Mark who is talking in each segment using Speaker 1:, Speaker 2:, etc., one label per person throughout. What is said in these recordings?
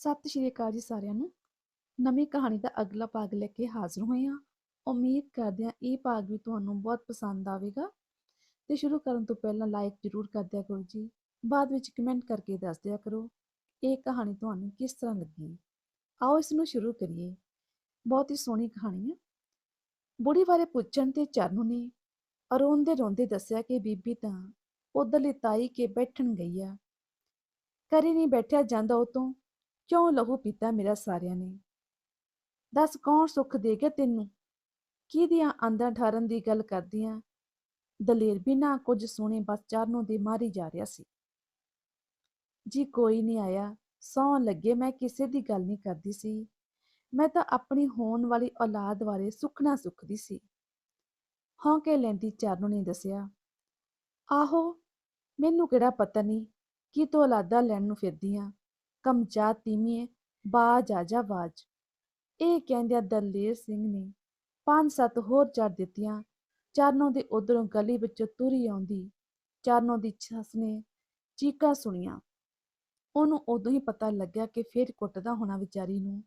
Speaker 1: ਸਤਿ ਸ਼੍ਰੀ ਅਕਾਲ ਜੀ ਸਾਰਿਆਂ ਨੂੰ। ਨਵੀਂ ਕਹਾਣੀ ਦਾ ਅਗਲਾ ਭਾਗ ਲੈ ਕੇ ਹਾਜ਼ਰ ਹੋਏ ਹਾਂ। ਉਮੀਦ ਕਰਦੇ ਹਾਂ ਇਹ ਭਾਗ ਵੀ ਤੁਹਾਨੂੰ ਬਹੁਤ ਪਸੰਦ ਆਵੇਗਾ। ਤੇ ਸ਼ੁਰੂ ਕਰਨ ਤੋਂ ਪਹਿਲਾਂ ਲਾਈਕ ਜ਼ਰੂਰ ਕਰ ਦਿਆ ਕਰੋ ਜੀ। ਬਾਅਦ ਵਿੱਚ ਕਮੈਂਟ ਕਰਕੇ ਦੱਸ ਦਿਆ ਕਰੋ, ਇਹ ਕਹਾਣੀ ਤੁਹਾਨੂੰ ਕਿਸ ਤਰ੍ਹਾਂ ਲੱਗੀ? ਆਓ ਇਸ ਨੂੰ ਸ਼ੁਰੂ ਕਰੀਏ। ਬਹੁਤ ਹੀ ਸੋਹਣੀ ਕਹਾਣੀ ਹੈ ਬੁੜੀ ਬਾਰੇ ਪੁੱਛਣ ਤੇ ਚਰਨੂ ਨੇ ਰੋਂਦੇ ਰੋਂਦੇ ਦੱਸਿਆ ਕਿ ਬੀਬੀ ਤਾਂ ਉਧਰਲੀ ਤਾਈ ਕੇ ਬੈਠਣ ਗਈ ਆ। ਘਰੇ ਨਹੀਂ ਬੈਠਿਆ ਜਾਂਦਾ ਉਹ ਤੋਂ। ਕਿਉਂ ਲਹੂ ਪੀਤਾ ਮੇਰਾ ਸਾਰਿਆਂ ਨੇ? ਦੱਸ ਕੌਣ ਸੁੱਖ ਦੇ ਗਿਆ ਤੈਨੂੰ? ਕੀ ਦੀਆਂ ਆਂਦਾਂ ਠਾਰਨ ਦੀ ਗੱਲ ਕਰਦੀਆਂ? ਦਲੇਰ ਨਾ ਕੁਝ ਸੁਣੇ ਬਸ ਚਰਨੋਂ ਦੇ ਮਾਰੀ ਜਾ ਰਿਹਾ ਸੀ। ਜੀ ਕੋਈ ਨਹੀਂ ਆਇਆ। ਸੌਣ ਲੱਗੇ ਮੈਂ ਕਿਸੇ ਦੀ ਗੱਲ ਨਹੀਂ ਕਰਦੀ ਸੀ। ਮੈਂ ਤਾਂ ਆਪਣੀ ਹੋਣ ਵਾਲੀ ਔਲਾਦ ਬਾਰੇ ਸੁਖਣਾ ਸੁਖਦੀ ਸੀ। ਹੌਂਕੇ ਲੈਂਦੀ ਚਰਨੋਂ ਨੇ ਦੱਸਿਆ। ਆਹੋ, ਮੈਨੂੰ ਕਿਹੜਾ ਪਤਾ ਨਹੀਂ ਕੀ ਤੂੰ ਔਲਾਦਾਂ ਲੈਣ ਨੂੰ ਫਿਰਦੀ ਫਿਰਦੀਆਂ ਕਮਜਾ ਤੀਮੀਏ, ਬਾਜ ਆ ਜਾ ਬਾਜ ਇਹ ਕਹਿੰਦਿਆਂ ਦਲੇਰ ਸਿੰਘ ਨੇ ਪੰਜ ਸੱਤ ਹੋਰ ਚੜ ਦਿੱਤੀਆਂ। ਚਰਨੋਂ ਦੇ ਉਧਰੋਂ ਗਲੀ ਵਿੱਚੋਂ ਤੁਰੀ ਆਉਂਦੀ। ਚਰਨੋਂ ਦੀ ਸੱਸ ਨੇ ਚੀਕਾਂ ਸੁਣੀਆਂ। ਉਹਨੂੰ ਉਦੋਂ ਹੀ ਪਤਾ ਲੱਗਿਆ ਕਿ ਫੇਰ ਕੁੱਟਦਾ ਹੋਣਾ ਵਿਚਾਰੀ ਨੂੰ।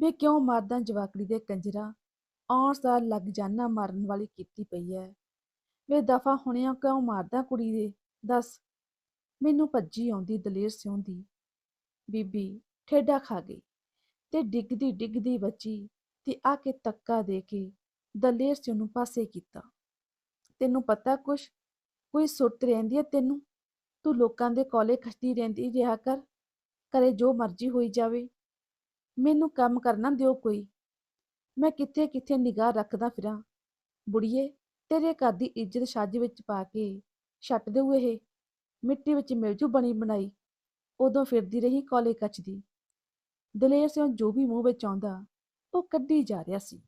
Speaker 1: ਵੇ ਕਿਉਂ ਮਾਰਦਾ ਜਵਾਕੜੀ ਦੇ ਕੰਜਰਾ? ਆਉਣ ਸਾਲ ਲੱਗ ਜਾਨਾ ਮਾਰਨ ਵਾਲੀ ਕੀਤੀ ਪਈ ਐ। ਵੇ ਦਫਾ ਹੁਣਿਆ ਕਿਉਂ ਮਾਰਦਾ ਕੁੜੀ ਦੇ? ਦੱਸ। ਮੈਨੂੰ ਭੱਜੀ ਆਉਂਦੀ ਦਲੇਰ ਸਿਉਂ ਦੀ। ਬੀਬੀ ਠੇਡਾ ਖਾ ਗਈ ਤੇ ਡਿੱਗਦੀ ਡਿੱਗਦੀ ਬੱਚੀ ਤੇ ਆ ਕੇ ਤੱਕਾ ਦੇ ਕੇ ਦਲੇਰ ਸਿਉਂ ਨੂੰ ਪਾਸੇ ਕੀਤਾ। ਤੈਨੂੰ ਪਤਾ ਕੁਛ? ਕੋਈ ਸੁਰਤ ਰਹਿੰਦੀ ਹੈ ਤੈਨੂੰ? ਤੂੰ ਲੋਕਾਂ ਦੇ ਕੋਲੇ ਖਸਦੀ ਰਹਿੰਦੀ ਰਿਹਾ ਕਰ। ਕਰੇ ਜੋ ਮਰਜ਼ੀ ਹੋਈ ਜਾਵੇ। ਮੈਨੂੰ ਕੰਮ ਕਰਨਾ ਦਿਓ ਕੋਈ। ਮੈਂ ਕਿੱਥੇ ਕਿੱਥੇ ਨਿਗਾਹ ਰੱਖਦਾ ਫਿਰਾਂ। ਬੁੜੀਏ, ਤੇਰੇ ਘਰ ਦੀ ਇੱਜ਼ਤ ਛੱਜ ਵਿੱਚ ਪਾ ਕੇ ਛੱਟ ਦੇਊ ਇਹ। ਮਿੱਟੀ ਵਿੱਚ ਮਿਲ ਜੂ ਬਣੀ ਬਣਾਈ। ਉਦੋਂ ਫਿਰਦੀ ਰਹੀ ਕੋਲੇ ਕੱਚਦੀ ਦਲੇਰ ਸਿੰਘ ਜੋ ਵੀ ਮੂੰਹ ਵਿੱਚ ਆਉਂਦਾ, ਉਹ ਕੱਢੀ ਜਾ ਰਿਹਾ ਸੀ।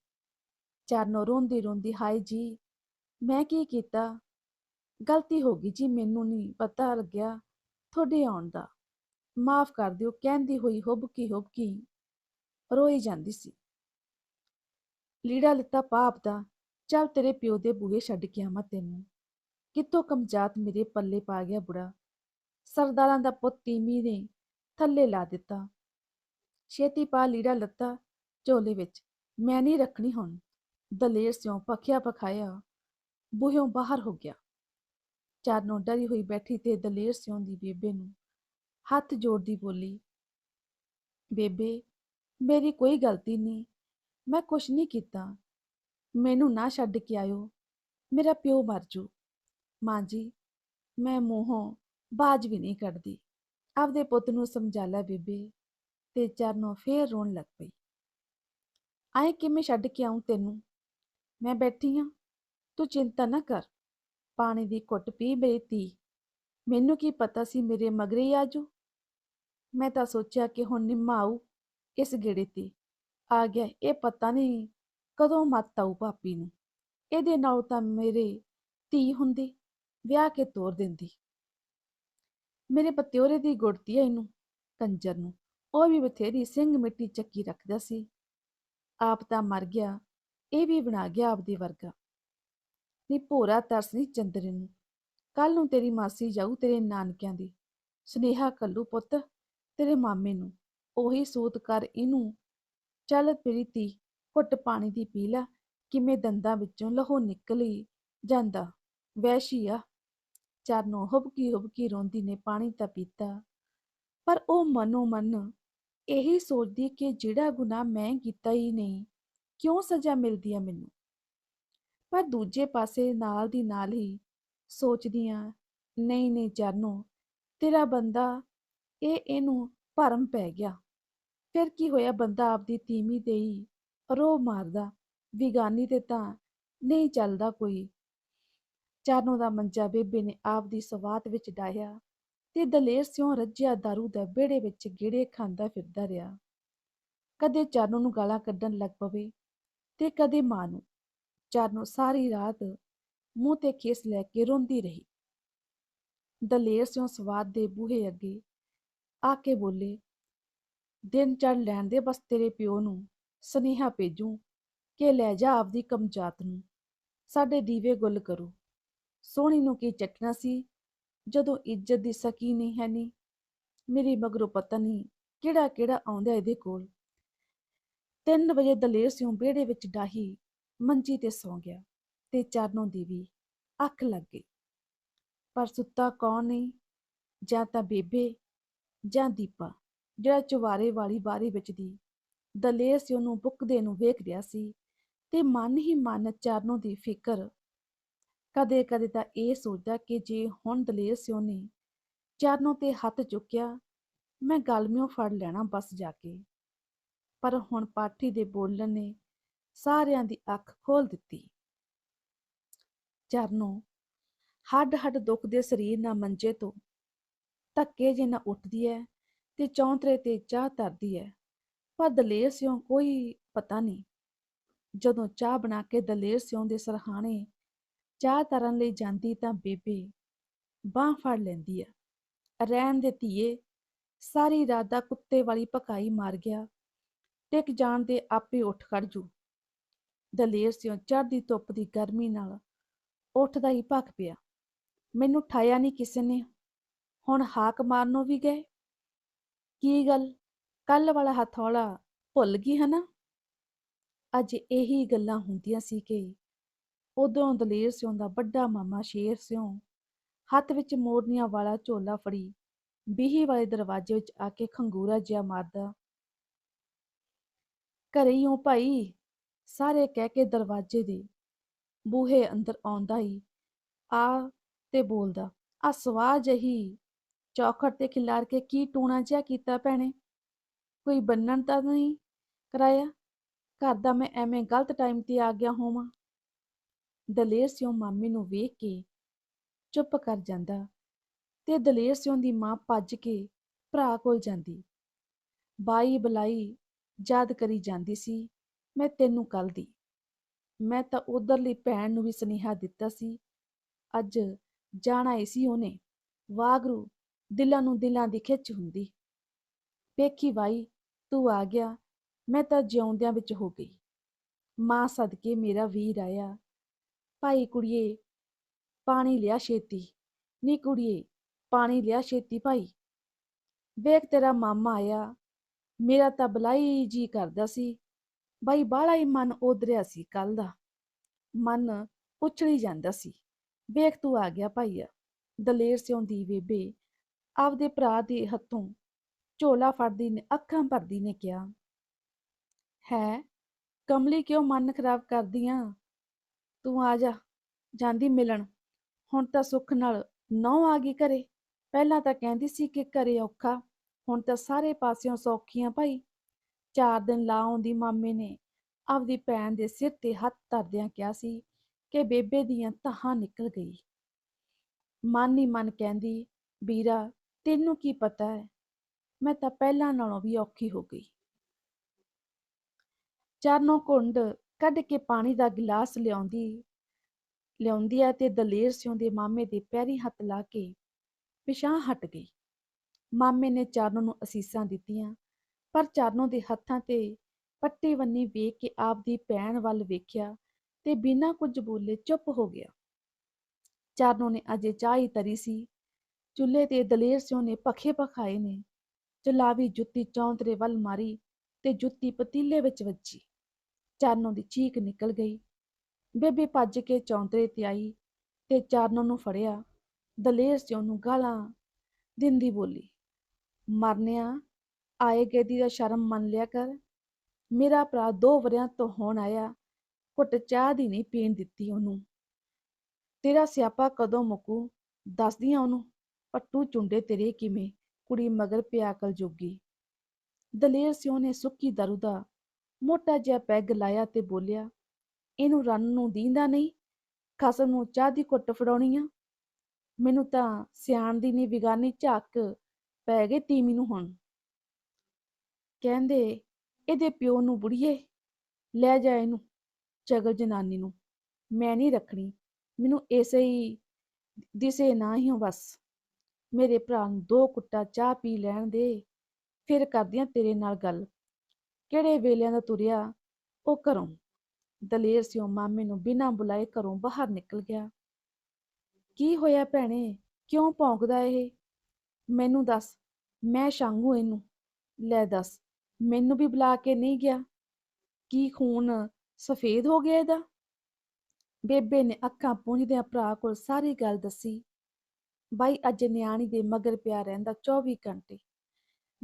Speaker 1: ਚਰਨੋ ਰੋਂਦੀ ਰੋਂਦੀ, ਹਾਏ ਜੀ, ਮੈਂ ਕੀ ਕੀਤਾ? ਗਲਤੀ ਹੋ ਗਈ ਜੀ, ਮੈਨੂੰ ਨਹੀਂ ਪਤਾ ਲੱਗਿਆ ਤੁਹਾਡੇ ਆਉਣ ਦਾ। ਮਾਫ ਕਰ ਦਿਓ, ਕਹਿੰਦੀ ਹੋਈ ਹੁਬਕੀ ਹੁਬਕੀ ਰੋਈ ਜਾਂਦੀ ਸੀ। ਲੀੜਾ ਲਿੱਤਾ ਪਾਪ ਦਾ, ਚੱਲ ਤੇਰੇ ਪਿਓ ਦੇ ਬੂਹੇ ਛੱਡ ਕੇ ਆਵਾਂ ਤੈਨੂੰ। ਕਿੱਥੋਂ ਕਮਜਾਤ ਮੇਰੇ ਪੱਲੇ ਪਾ ਗਿਆ ਬੁੜਾ। ਸਰਦਾਰਾਂ ਦਾ ਪੁੱਤ ਤੀਮੀ ਨੇ ਥੱਲੇ ਲਾ ਦਿੱਤਾ। ਛੇਤੀ ਪਾ ਲੀੜਾ ਲੱਤਾ ਝੋਲੇ ਵਿੱਚ। ਮੈਂ ਨਹੀਂ ਰੱਖਣੀ ਹੁਣ। ਦਲੇਰ ਸਿਉਂ ਪਖਿਆ ਪਖਾਇਆ ਬੂਹਿਓਂ ਬਾਹਰ ਹੋ ਗਿਆ। ਚਾਰਨੋਂ ਡਰੀ ਹੋਈ ਬੈਠੀ ਤੇ ਦਲੇਰ ਸਿਉਂ ਦੀ ਬੇਬੇ ਨੂੰ ਹੱਥ ਜੋੜਦੀ ਬੋਲੀ, ਬੇਬੇ, ਮੇਰੀ ਕੋਈ ਗਲਤੀ ਨਹੀਂ। ਮੈਂ ਕੁਛ ਨਹੀਂ ਕੀਤਾ। ਮੈਨੂੰ ਨਾ ਛੱਡ ਕੇ ਆਇਓ। ਮੇਰਾ ਪਿਓ ਮਰ ਜੂ। ਮਾਂ ਜੀ, ਮੈਂ ਮੂੰਹੋਂ ਬਾਜ ਵੀ ਨਹੀਂ ਕੱਢਦੀ। ਆਪਦੇ ਪੁੱਤ ਨੂੰ ਸਮਝਾ ਲੈ ਬੀਬੀ ਤੇ ਚਰਨੋਂ ਫੇਰ ਰੋਣ ਲੱਗ ਪਈ। ਆਏ ਕਿਵੇਂ ਛੱਡ ਕੇ ਆਉਂ ਤੈਨੂੰ? ਮੈਂ ਬੈਠੀ ਆ, ਤੂੰ ਚਿੰਤਾ ਨਾ ਕਰ। ਪਾਣੀ ਦੀ ਘੁੱਟ ਪੀ ਮੇਰੀ ਧੀ। ਮੈਨੂੰ ਕੀ ਪਤਾ ਸੀ ਮੇਰੇ ਮਗਰੇ ਹੀ ਆਜੂ ਮੈਂ ਤਾਂ ਸੋਚਿਆ ਕਿ ਹੁਣ ਨਿੰਮਾ ਆਊ ਇਸ ਗੇੜੇ ਤੇ। ਆ ਗਿਆ, ਇਹ ਪਤਾ ਨਹੀਂ ਕਦੋਂ ਮੱਤ ਆਊ ਪਾਪੀ ਨੂੰ। ਇਹਦੇ ਨਾਲ ਤਾਂ ਮੇਰੇ ਧੀ ਹੁੰਦੀ, ਵਿਆਹ ਕੇ ਤੋਰ ਦਿੰਦੀ। ਮੇਰੇ ਪਤਿਓਰੇ ਦੀ ਗੁੜਤੀ ਐ ਇਹਨੂੰ, ਕੰਜਰ ਨੂੰ। ਉਹ ਵੀ ਬਥੇਰੀ ਸਿੰਘ ਮਿੱਟੀ ਚੱਕੀ ਰੱਖਦਾ ਸੀ। ਆਪ ਤਾਂ ਮਰ ਗਿਆ, ਇਹ ਵੀ ਬਣਾ ਗਿਆ ਆਪਦੇ ਵਰਗਾ। ਨੀ ਭੋਰਾ ਤਰਸ ਨਹੀਂ ਚੰਦਰੇ ਨੂੰ। ਕੱਲ ਨੂੰ ਤੇਰੀ ਮਾਸੀ ਜਾਊ ਤੇਰੇ ਨਾਨਕਿਆਂ ਦੀ। ਸੁਨੇਹਾ ਕੱਲੂ ਪੁੱਤ, ਤੇਰੇ ਮਾਮੇ ਨੂੰ। ਉਹੀ ਸੂਤ ਕਰ ਇਹਨੂੰ। ਚੱਲ ਤੇਰੀ ਧੀ, ਘੁੱਟ ਪਾਣੀ ਦੀ ਪੀ ਲੈ। ਕਿਵੇਂ ਦੰਦਾਂ ਵਿੱਚੋਂ ਲਹੂ ਨਿਕਲੀ ਜਾਂਦਾ। ਵੈਸ਼ੀ ਆ। ਚਰਨੋਂ ਹੁਬਕੀ ਹੁਬਕੀ ਰੋਂਦੀ ਨੇ ਪਾਣੀ ਤਾਂ ਪੀਤਾ। ਪਰ ਉਹ ਮਨੋ ਮਨ ਇਹੀ ਸੋਚਦੀ ਕਿ ਜਿਹੜਾ ਗੁਨਾਹ ਮੈਂ ਕੀਤਾ ਹੀ ਨਹੀਂ, ਕਿਉਂ ਸਜ਼ਾ ਮਿਲਦੀ ਹੈ ਮੈਨੂੰ? ਪਰ ਦੂਜੇ ਪਾਸੇ ਨਾਲ ਦੀ ਨਾਲ ਹੀ ਸੋਚਦੀ ਸੋਚਦੀਆਂ, ਨਹੀਂ ਨਹੀਂ ਚਰਨੋ, ਤੇਰਾ ਬੰਦਾ, ਇਹ ਇਹਨੂੰ ਭਰਮ ਪੈ ਗਿਆ। ਫਿਰ ਕੀ ਹੋਇਆ? ਬੰਦਾ ਆਪਦੀ ਤੀਮੀ ਤੇ ਹੀ ਰੋ ਮਾਰਦਾ ਵਿਗਾਨੀ ਤੇ ਤਾਂ ਨਹੀਂ ਚੱਲਦਾ ਕੋਈ। ਚਾਨੋ ਦਾ ਮੰਜਾ ਬੇਬੇ ਨੇ ਆਪ ਦੀ ਸਵਾਤ ਵਿੱਚ ਡਾਹਿਆ ਤੇ ਦਲੇਰ ਸਿਉਂ ਰੱਜਿਆ ਦਾਰੂ ਦਾ ਬੇੜੇ ਵਿੱਚ ਗੇੜੇ ਖਾਂਦਾ ਫਿਰਦਾ ਰਿਹਾ। ਕਦੇ ਚਾਨੋ ਨੂੰ ਗਾਲਾਂ ਕੱਢਣ ਲੱਗ ਪਵੇ ਤੇ ਕਦੇ ਮਾਂ ਨੂੰ। ਚਾਨੋ ਸਾਰੀ ਰਾਤ ਮੂੰਹ ਤੇ ਖੇਸ ਲੈ ਕੇ ਰੋਂਦੀ ਰਹੀ। ਦਲੇਰ ਸਿਉਂ ਸਵਾਦ ਦੇ ਬੂਹੇ ਅੱਗੇ ਆ ਕੇ ਬੋਲੇ, ਦਿਨ ਚੜ ਲੈਣ ਦੇ ਬਸ ਤੇਰੇ ਪਿਓ ਨੂੰ ਸਨੇਹਾ ਭੇਜੂ ਕਿ ਲੈ ਜਾ ਆਪਦੀ ਕਮਜਾਤ ਨੂੰ। ਸਾਡੇ ਦੀਵੇ ਗੁੱਲ ਕਰੋ। ਸੋਹਣੀ ਨੂੰ ਕੀ ਚੱਟਣਾ ਸੀ? ਜਦੋਂ ਇੱਜ਼ਤ ਦੀ ਸਕੀ ਨਹੀਂ ਹੈ ਨੀ। ਮੇਰੀ ਮਗਰੋਂ ਪਤਾ ਨਹੀਂ ਕਿਹੜਾ ਕਿਹੜਾ ਆਉਂਦਾ ਇਹਦੇ ਕੋਲ। 3 ਵਜੇ ਦਲੇਰ ਸਿਉਂ ਵਿਹੜੇ ਵਿੱਚ ਡਾਹੀ ਮੰਜੀ ਤੇ ਸੌਂ ਗਿਆ ਤੇ ਚਰਨੋਂ ਦੀ ਵੀ ਅੱਖ ਲੱਗ ਗਈ। ਪਰ ਸੁੱਤਾ ਕੌਣ ਨਹੀਂ? ਜਾਂ ਤਾਂ ਬੇਬੇ ਜਾਂ ਦੀਪਾ, ਜਿਹੜਾ ਚੁਬਾਰੇ ਵਾਲੀ ਬਾਰੀ ਵਿੱਚ ਦੀ ਦਲੇਰ ਸਿਉਂ ਨੂੰ ਬੁੱਕਦੇ ਨੂੰ ਵੇਖ ਰਿਹਾ ਸੀ ਤੇ ਮਨ ਹੀ ਮਨ ਚਰਨੋਂ ਦੀ ਫਿਕਰ ਕਦੇ ਕਦੇ ਤਾਂ ਇਹ ਸੋਚਦਾ ਕਿ ਜੇ ਹੁਣ ਦਲੇਰ ਸਿਉਂ ਨੇ ਚਰਨੋਂ ਤੇ ਹੱਥ ਚੁੱਕਿਆ, ਮੈਂ ਗਲਮਿਓ ਫੜ ਲੈਣਾ ਬਸ ਜਾ ਕੇ। ਪਰ ਹੁਣ ਪਾਠੀ ਦੇ ਬੋਲਣ ਨੇ ਸਾਰਿਆਂ ਦੀ ਅੱਖ ਖੋਲ ਦਿੱਤੀ। ਚਰਨੋਂ, ਹੱਡ ਹੱਡ ਦੁਖਦੇ ਸਰੀਰ ਨਾਲ ਮੰਜੇ ਤੋਂ। ਧੱਕੇ ਜੇ ਨਾ ਉੱਠਦੀ ਐ ਤੇ ਚੌਂਤਰੇ ਤੇ ਚਾਹ ਤਰਦੀ ਐ, ਪਰ ਦਲੇਰ ਸਿਉਂ ਕੋਈ ਪਤਾ ਨਹੀਂ। ਜਦੋਂ ਚਾਹ ਬਣਾ ਕੇ ਦਲੇਰ ਸਿਉਂ ਦੇ ਸਰਹਾਣੇ ਚਾਹ ਤਰਨ ਲਈ ਜਾਂਦੀ ਤਾਂ ਬੇਬੇ ਬਾਹ ਫੜ ਲੈਂਦੀ ਐ ਰਹਿਣ ਦੇ ਧੀਏ, ਸਾਰੀ ਰਾਤ ਦਾ ਕੁੱਤੇ ਵਾਲੀ ਭਕਾਈ ਮਾਰ ਗਿਆ। ਟਿਕ ਜਾਣ ਦੇ ਆਪੇ ਉੱਠ ਖੜ ਜੂ। ਦਲੇਰ ਸਿਉਂ ਚੜ੍ਹਦੀ ਧੁੱਪ ਦੀ ਗਰਮੀ ਨਾਲ ਉੱਠਦਾ ਹੀ ਭੱਖ ਪਿਆ। ਮੈਨੂੰ ਠਾਇਆ ਨਹੀਂ ਕਿਸੇ ਨੇ। ਹੁਣ ਹਾਕ ਮਾਰਨੋਂ ਵੀ ਗਏ। ਕੀ ਗੱਲ? ਕੱਲ ਵਾਲਾ ਹਥੌਲਾ ਭੁੱਲ ਗਈ ਹਨਾ ਅੱਜ ਇਹੀ ਗੱਲਾਂ ਹੁੰਦੀਆਂ ਸੀ ਕਿ ਉਦੋਂ ਦਲੇਰ ਸਿਉਂ ਦਾ ਵੱਡਾ ਮਾਮਾ ਸ਼ੇਰ ਸਿਉਂ ਹੱਥ ਵਿੱਚ ਮੋਰਨੀਆਂ ਵਾਲਾ ਝੋਲਾ ਫੜੀ, ਬੀਹੀ ਵਾਲੇ ਦਰਵਾਜ਼ੇ ਵਿੱਚ ਆ ਕੇ ਖੰਗੂਰਾ ਜਿਹਾ ਮਾਰਦਾ। ਘਰੇ ਹੀ ਹੋ ਭਾਈ, ਸਾਰੇ ਕਹਿ ਕੇ ਦਰਵਾਜ਼ੇ ਦੇ ਬੂਹੇ ਅੰਦਰ ਆਉਂਦਾ ਹੀ ਆ ਤੇ ਬੋਲਦਾ, ਆ ਸਵਾਹ ਜਹੀ, ਚੌਖਟ ਤੇ ਖਿਲਾਰ ਕੇ ਕੀ ਟੂਣਾ ਜਿਹਾ ਕੀਤਾ ਭੈਣੇ? ਕੋਈ ਬੰਨਣ ਤਾਂ ਨਹੀਂ ਕਰਾਇਆ? ਘਰ ਦਾ ਮੈਂ ਐਵੇਂ ਗਲਤ ਟਾਈਮ ਤੇ ਆ ਗਿਆ ਹੋਵਾਂ। ਦਲੇਰ ਸਿਉਂ ਮਾਮੇ ਨੂੰ ਵੇਖ ਕੇ ਚੁੱਪ ਕਰ ਜਾਂਦਾ ਤੇ ਦਲੇਰ ਸਿਉਂ ਦੀ ਮਾਂ ਭੱਜ ਕੇ ਭਰਾ ਕੋਲ ਜਾਂਦੀ। ਬਾਈ ਬਲਾਈ ਯਾਦ ਕਰੀ ਜਾਂਦੀ ਸੀ, ਮੈਂ ਤੈਨੂੰ ਕੱਲ ਦੀ। ਮੈਂ ਤਾਂ ਉਧਰਲੀ ਭੈਣ ਨੂੰ ਵੀ ਸੁਨੇਹਾ ਦਿੱਤਾ ਸੀ। ਅੱਜ ਜਾਣਾ ਹੀ ਸੀ ਉਹਨੇ। ਵਾਗਰੂ ਦਿਲਾਂ ਨੂੰ ਦਿਲਾਂ ਦੀ ਖਿੱਚ ਹੁੰਦੀ। ਵੇਖੀ ਬਾਈ, ਤੂੰ ਆ ਗਿਆ। ਮੈਂ ਤਾਂ ਜਿਉਂਦਿਆਂ ਵਿੱਚ ਹੋ ਗਈ। ਮਾਂ ਸਦਕੇ ਮੇਰਾ ਵੀਰ ਆਇਆ। ਭਾਈ ਕੁੜੀਏ, ਪਾਣੀ ਲਿਆ ਛੇਤੀ। ਨੀ ਕੁੜੀਏ, ਪਾਣੀ ਲਿਆ ਛੇਤੀ ਭਾਈ। ਵੇਖ ਤੇਰਾ ਮਾਮਾ ਆਇਆ, ਮੇਰਾ ਤਾਂ ਬਲਾਈ ਜੀ ਕਰਦਾ ਸੀ। ਬਾਈ ਬਾਹਲਾ ਹੀ ਮਨ ਉਧਰਿਆ ਸੀ ਕੱਲ ਦਾ। ਮਨ ਉਛਲੀ ਜਾਂਦਾ ਸੀ, ਵੇਖ ਤੂੰ ਆ ਗਿਆ ਭਾਈਆ ਦਲੇਰ ਸਿਉਂ ਦੀ ਬੇਬੇ, ਆਪਦੇ ਭਰਾ ਦੇ ਹੱਥੋਂ ਝੋਲਾ ਫੜਦੀ ਨੇ, ਅੱਖਾਂ ਭਰਦੀ ਨੇ ਕਿਹਾ। ਹੈ, ਕਮਲੀ ਕਿਉਂ ਮਨ ਖਰਾਬ ਕਰਦੀਆਂ ਤੂੰ ਆ ਜਾ, ਜਾਂਦੀ ਮਿਲਣ। ਹੁਣ ਤਾਂ ਸੁੱਖ ਨਾਲ ਨਹੁੰ ਆ ਗਈ ਘਰੇ। ਪਹਿਲਾਂ ਤਾਂ ਕਹਿੰਦੀ ਸੀ ਕਿ ਘਰੇ ਔਖਾ। ਹੁਣ ਤਾਂ ਸਾਰੇ ਪਾਸਿਓਂ ਸੌਖੀਆਂ ਭਾਈ। ਚਾਰ ਦਿਨ ਲਾ ਆਉਂਦੀ ਮਾਮੇ ਨੇ। ਆਪਦੀ ਭੈਣ ਦੇ ਸਿਰ ਤੇ ਹੱਥ ਧਰਦਿਆਂ ਕਿਹਾ ਸੀ ਕਿ ਬੇਬੇ ਦੀਆਂ ਤਹਾਂ ਨਿਕਲ ਗਈ। ਮਨ ਹੀ ਮਨ ਕਹਿੰਦੀ, ਵੀਰਾ, ਤੈਨੂੰ ਕੀ ਪਤਾ ਹੈ? ਮੈਂ ਤਾਂ ਪਹਿਲਾਂ ਨਾਲੋਂ ਵੀ ਔਖੀ ਹੋ ਗਈ। ਚਰਨੋਂ ਘੁੰਡ ਕੱਢ ਕੇ ਪਾਣੀ ਦਾ ਗਿਲਾਸ ਲਿਆਉਂਦੀ ਲਿਆਉਂਦੀ ਹੈ ਤੇ ਦਲੇਰ ਸਿਉਂ ਦੇ ਮਾਮੇ ਦੇ ਪੈਰੀ ਹੱਥ ਲਾ ਕੇ ਪਿਛਾਂ ਹਟ ਗਈ। ਮਾਮੇ ਨੇ ਚਾਰਨੋ ਨੂੰ ਅਸੀਸਾਂ ਦਿੱਤੀਆਂ, ਪਰ ਚਾਰਨੋ ਦੇ ਹੱਥਾਂ ਤੇ ਪੱਟੀ ਵੰਨੀ ਵੇਖ ਕੇ ਆਪ ਦੀ ਭੈਣ ਵੱਲ ਵੇਖਿਆ ਤੇ ਬਿਨਾਂ ਕੁਝ ਬੋਲੇ ਚੁੱਪ ਹੋ ਗਿਆ। ਚਾਰਨੋ ਨੇ ਅਜੇ ਚਾਹ ਹੀ ਤਰੀ ਸੀ। ਚੁੱਲ੍ਹੇ ਤੇ ਦਲੇਰ ਸਿਉਂ ਨੇ ਪੱਖੇ ਪਖਾਏ ਨੇ। ਚਲਾਵੀ ਜੁੱਤੀ ਚੌਂਤਰੇ ਵੱਲ ਮਾਰੀ ਤੇ ਜੁੱਤੀ ਪਤੀਲੇ ਵਿੱਚ ਵੱਜੀ। ਚਰਨੋਂ ਦੀ ਚੀਕ ਨਿਕਲ ਗਈ। ਬੇਬੇ ਭੱਜ ਕੇ ਚੌਂਤਰੇ ਤੇ ਆਈ ਤੇ ਚਰਨੋਂ ਨੂੰ ਫੜਿਆ। ਦਲੇਰ ਸਿਉਂ ਨੂੰ ਗਾਲਾਂ ਦਿੰਦੀ ਬੋਲੀ, ਮਰਨਿਆ, ਆਏ ਗਏ ਦੀ ਦਾ ਸ਼ਰਮ ਮੰਨ ਲਿਆ ਕਰ। ਮੇਰਾ ਭਰਾ ਦੋ ਵਰਿਆਂ ਤੋਂ ਹੋਣ ਆਇਆ, ਘੁੱਟ ਚਾਹ ਦੀ ਨਹੀਂ ਪੀਣ ਦਿੱਤੀ ਉਹਨੂੰ। ਤੇਰਾ ਸਿਆਪਾ ਕਦੋਂ ਮੁੱਕੂ, ਦੱਸਦੀਆਂ ਉਹਨੂੰ, ਪੱਟੂ ਚੁੰਡੇ ਤੇਰੇ ਕਿਵੇਂ, ਕੁੜੀ ਮਗਰ ਪਿਆ ਕਲ ਜੋਗੀ। ਦਲੇਰ ਸਿਉਂ ਨੇ ਸੁੱਕੀ ਦਾਰੂ ਦਾ ਮੋਟਾ ਜਿਹਾ ਪੈਗ ਲਾਇਆ ਤੇ ਬੋਲਿਆ, ਇਹਨੂੰ ਰਨ ਨੂੰ ਦੀਂਦਾ ਨਹੀਂ, ਖਸਮ ਨੂੰ ਚਾਹ ਦੀ ਘੁੱਟ ਫੜਾਉਣੀ ਆ। ਮੈਨੂੰ ਤਾਂ ਸਿਆਣ ਦੀ ਨਹੀਂ ਵਿਗਾਨੀ ਝਾਕ ਪੈ ਗਏ ਤੀਮੀ ਨੂੰ ਹੁਣ। ਕਹਿੰਦੇ, ਇਹਦੇ ਪਿਓ ਨੂੰ ਬੁੜੀਏ, ਲੈ ਜਾ ਇਹਨੂੰ, ਚਗਲ ਜਨਾਨੀ ਨੂੰ। ਮੈਂ ਨਹੀਂ ਰੱਖਣੀ, ਮੈਨੂੰ ਐਸੇ ਹੀ ਦਿਸੇ ਨਾ ਹੀ ਬਸ। ਮੇਰੇ ਭਰਾ ਨੂੰ ਦੋ ਕੁੱਟਾ ਚਾਹ ਪੀ ਲੈਣ ਦੇ, ਫਿਰ ਕਰਦੀਆਂ ਤੇਰੇ ਨਾਲ ਗੱਲ। ਕਿਹੜੇ ਵੇਲਿਆਂ ਦਾ ਤੁਰਿਆ, ਉਹ ਘਰੋਂ। ਦਲੇਰ ਸਿਉ ਮਾਮੇ ਨੂੰ ਬਿਨਾਂ ਬੁਲਾਏ ਘਰੋਂ ਬਾਹਰ ਨਿਕਲ ਗਿਆ। ਕੀ ਹੋਇਆ ਭੈਣੇ? ਕਿਉਂ ਭੌਂਕਦਾ ਇਹ? ਮੈਨੂੰ ਦੱਸ, ਮੈਂ ਛਾਂਗੂ ਇਹਨੂੰ। ਲੈ ਦੱਸ, ਮੈਨੂੰ ਵੀ ਬੁਲਾ ਕੇ ਨਹੀਂ ਗਿਆ। ਕੀ ਖੂਨ ਸਫੇਦ ਹੋ ਗਿਆ ਇਹਦਾ? ਬੇਬੇ ਨੇ ਅੱਖਾਂ ਪੂੰਝਦਿਆਂ ਭਰਾ ਕੋਲ ਸਾਰੀ ਗੱਲ ਦੱਸੀ। ਬਾਈ, ਅੱਜ ਨਿਆਣੀ ਦੇ ਮਗਰ ਪਿਆ ਰਹਿੰਦਾ 24 ਘੰਟੇ।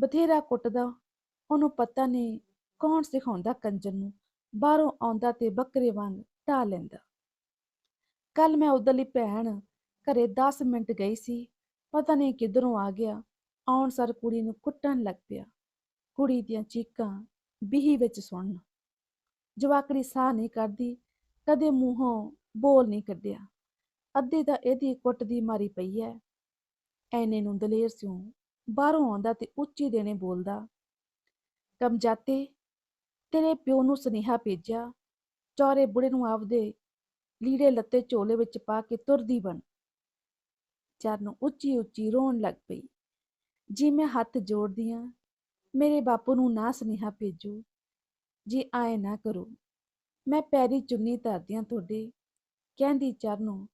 Speaker 1: ਬਥੇਰਾ ਕੁੱਟਦਾ, ਉਹਨੂੰ ਪਤਾ ਨਹੀਂ ਕੌਣ ਸਿਖਾਉਂਦਾ ਕੰਜਰ ਨੂੰ? ਬਾਹਰੋਂ ਆਉਂਦਾ ਤੇ ਬੱਕਰੇ ਵਾਂਗ ਢਾ ਲੈਂਦਾ। ਕੱਲ ਮੈਂ ਉਧਰਲੀ ਭੈਣ ਘਰੇ 10 ਮਿੰਟ ਗਈ ਸੀ। ਪਤਾ ਨਹੀਂ ਕਿੱਧਰੋਂ ਆ ਗਿਆ। ਆਉਣ ਸਰ ਕੁੜੀ ਨੂੰ ਕੁੱਟਣ ਲੱਗ ਪਿਆ। ਕੁੜੀ ਦੀਆਂ ਚੀਕਾਂ ਬੀਹੀ ਵਿੱਚ ਸੁਣਨ। ਜਵਾਕੜੀ ਸਾਹ ਨਹੀਂ ਕਰਦੀ ਕਦੇ ਮੂੰਹੋਂ ਬੋਲ ਨਹੀਂ ਕੱਢਿਆ। ਅੱਧੀ ਤਾਂ ਇਹਦੀ ਕੁੱਟ ਦੀ ਮਾਰੀ ਪਈ ਐ। ਐਨੇ ਨੂੰ ਦਲੇਰ ਸਿਉ ਬਾਹਰੋਂ ਆਉਂਦਾ ਤੇ ਉੱਚੀ ਦੇਣੇ ਬੋਲਦਾ। ਕਮਜਾਤੇ ਤੇਰੇ ਪਿਓ ਨੂੰ ਸੁਨੇਹਾ ਭੇਜਿਆ, ਚੌਰੇ ਬੁੜੇ ਨੂੰ ਆਪਦੇ ਲੀੜੇ ਲੱਤੇ ਝੋਲੇ ਵਿੱਚ ਪਾ ਕੇ ਤੁਰਦੀ ਬਣ। ਚਰਨ ਉੱਚੀ ਉੱਚੀ ਰੋਣ ਲੱਗ ਪਈ। ਜੀ ਮੈਂ ਹੱਥ ਜੋੜਦੀ ਆਂ, ਮੇਰੇ ਬਾਪੂ ਨੂੰ ਨਾ ਸੁਨੇਹਾ ਭੇਜੋ। ਜੀ ਆਏ ਨਾ ਕਰੋ, ਮੈਂ ਪੈਰੀ ਚੁੰਨੀ ਧਰਦਿਆਂ ਤੁਹਾਡੇ। ਕਹਿੰਦੀ ਚਰਨੋਂ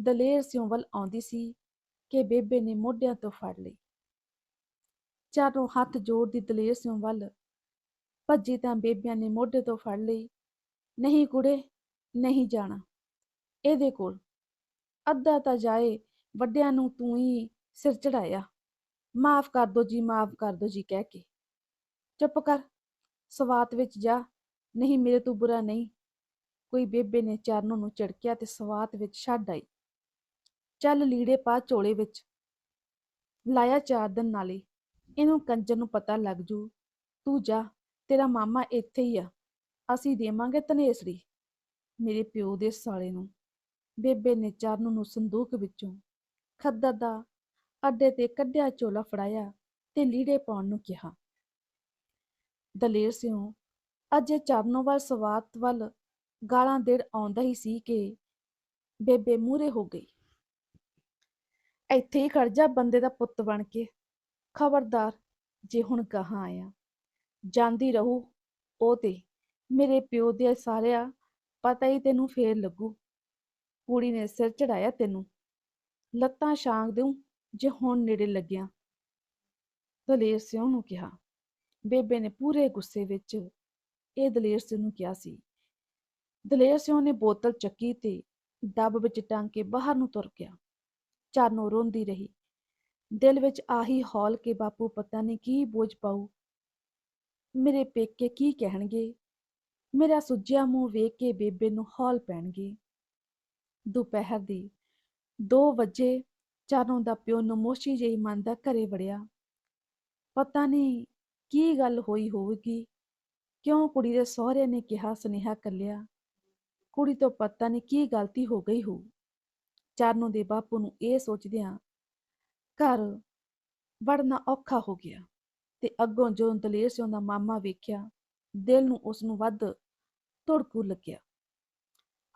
Speaker 1: ਦਲੇਰ ਸਿਉਂ ਵੱਲ ਆਉਂਦੀ ਸੀ ਕਿ ਬੇਬੇ ਨੇ ਮੋਢਿਆਂ ਤੋਂ ਫੜ ਲਈ। ਚਰਨੋਂ ਹੱਥ ਜੋੜਦੀ ਦਲੇਰ ਸਿਉਂ ਵੱਲ ਭੱਜੀ ਤਾਂ ਬੇਬਿਆਂ ਨੇ ਮੋਢੇ ਤੋਂ ਫੜ ਲਈ। ਨਹੀਂ ਕੁੜੇ, ਨਹੀਂ ਜਾਣਾ। ਇਹਦੇ ਕੋਲ ਅੱਧਾ ਤਾਂ ਜਾਏ, ਵੱਡਿਆਂ ਨੂੰ ਤੂੰ ਹੀ ਸਿਰ ਚੜਾਇਆ ਮਾਫ ਕਰ ਦੋ ਜੀ, ਮਾਫ ਕਰ ਦੋ ਜੀ ਕਹਿ ਕੇ। ਚੁੱਪ ਕਰ, ਸਵਾਤ ਵਿੱਚ ਜਾ। ਨਹੀਂ ਮੇਰੇ ਤੋਂ ਬੁਰਾ ਨਹੀਂ। ਕੋਈ ਬੇਬੇ ਨੇ ਚਰਨੋਂ ਨੂੰ ਝਿੜਕਿਆ ਤੇ ਸਵਾਤ ਵਿੱਚ ਛੱਡ ਆਈ। ਚੱਲ ਲੀੜੇ ਪਾ ਝੋਲੇ ਵਿੱਚ। ਲਾਇਆ ਚਾਰ ਦਿਨ ਨਾਲੇ। ਇਹਨੂੰ ਕੰਜਰ ਨੂੰ ਪਤਾ ਲੱਗ ਜੂ। ਤੂੰ ਜਾ। ਤੇਰਾ ਮਾਮਾ ਇੱਥੇ ਹੀ ਆ। ਅਸੀਂ ਦੇਵਾਂਗੇ ਤਨੇਸੜੀ ਮੇਰੇ ਪਿਓ ਦੇ ਸਾਲੇ ਨੂੰ। ਬੇਬੇ ਨੇ ਚਰਨ ਨੂੰ ਸੰਦੂਕ ਵਿੱਚੋਂ ਖੱਦਰ ਦਾ ਅੱਡੇ ਤੇ ਕੱਢਿਆ ਚੋਲਾ ਫੜਾਇਆ ਤੇ ਲੀੜੇ ਪਾਉਣ ਨੂੰ ਕਿਹਾ। ਦਲੇਰ ਸਿਉ, ਅਜੇ ਚਰਨੋਂ ਵੱਲ ਸਵਾਤ ਵੱਲ ਗਾਲਾਂ ਦੇੜ ਆਉਂਦਾ ਹੀ ਸੀ ਕਿ ਬੇਬੇ ਮੂਰੇ ਹੋ ਗਈ। ਇੱਥੇ ਹੀ ਖੜ ਜਾ ਬੰਦੇ ਦਾ ਪੁੱਤ ਬਣ ਕੇ। ਖਬਰਦਾਰ, ਜੇ ਹੁਣ ਗਾਹਾਂ ਆਇਆ। ਜਾਂਦੀ ਰਹੂ। ਉਹ ਤੇ ਮੇਰੇ ਪਿਓ ਦੇ ਸਾਰਿਆ ਪਤਾ ਹੀ ਤੈਨੂੰ ਫੇਰ ਲੱਗੂ। ਕੁੜੀ ਨੇ ਸਿਰ ਚੜਾਇਆ ਤੈਨੂੰ। ਲੱਤਾਂ ਛਾਂਗ ਦੇਉ ਜੇ ਹੁਣ ਨੇੜੇ ਲੱਗਿਆ। ਦਲੇਰ ਸਿੰਘ ਨੂੰ ਕਿਹਾ। ਬੇਬੇ ਨੇ ਪੂਰੇ ਗੁੱਸੇ ਵਿੱਚ ਇਹ ਦਲੇਰ ਸਿੰਘ ਨੂੰ ਕਿਹਾ ਸੀ। ਦਲੇਰ ਸਿੰਘ ਨੇ ਬੋਤਲ ਚੱਕੀ ਤੇ ਡੱਬ ਵਿੱਚ ਟੰਗ ਕੇ ਬਾਹਰ ਨੂੰ ਤੁਰ ਗਿਆ। ਚਾਨੋ ਰੋਂਦੀ ਰਹੀ। ਦਿਲ ਵਿੱਚ ਆਹੀ ਹੌਲ ਕੇ ਬਾਪੂ ਪਤਾ ਨਹੀਂ ਕੀ ਬੋਝ ਪਾਉ ਮੇਰੇ ਪੇਕੇ ਕੀ ਕਹਿਣਗੇ? ਮੇਰਾ ਸੁੱਜਿਆ ਮੂੰਹ ਵੇਖ ਕੇ ਬੇਬੇ ਨੂੰ ਹੌਲ ਪੈਣਗੇ। ਦੁਪਹਿਰ ਦੀ 2 ਵਜੇ ਚਾਨੋ ਦਾ ਪਿਓ ਨਮੋਸ਼ੀ ਜਿਹੀ ਮਨ ਦਾ ਘਰੇ ਵੜਿਆ। ਪਤਾ ਨਹੀਂ ਕੀ ਗੱਲ ਹੋਈ ਹੋਵੇਗੀ। ਕਿਉਂ ਕੁੜੀ ਦੇ ਸਹੁਰੇ ਨੇ ਕਿਹਾ, ਸੁਨੇਹਾ ਕੱਲਿਆ। ਕੁੜੀ ਤੋਂ ਪਤਾ ਨਹੀਂ ਕੀ ਗਲਤੀ ਹੋ ਗਈ ਹੋ ਚਾਨੋ ਦੇ ਬਾਪੂ ਨੂੰ ਇਹ ਸੋਚਦਿਆਂ ਘਰ ਵੜਨਾ ਔਖਾ ਹੋ ਗਿਆ। ਤੇ ਅੱਗੋਂ ਜਦੋਂ ਦਲੇਰ ਸਿੰਘ ਦਾ ਮਾਮਾ ਵੇਖਿਆ, ਦਿਲ ਨੂੰ ਉਸ ਨੂੰ ਵੱਧ ਧੜਕੂ ਲੱਗਿਆ।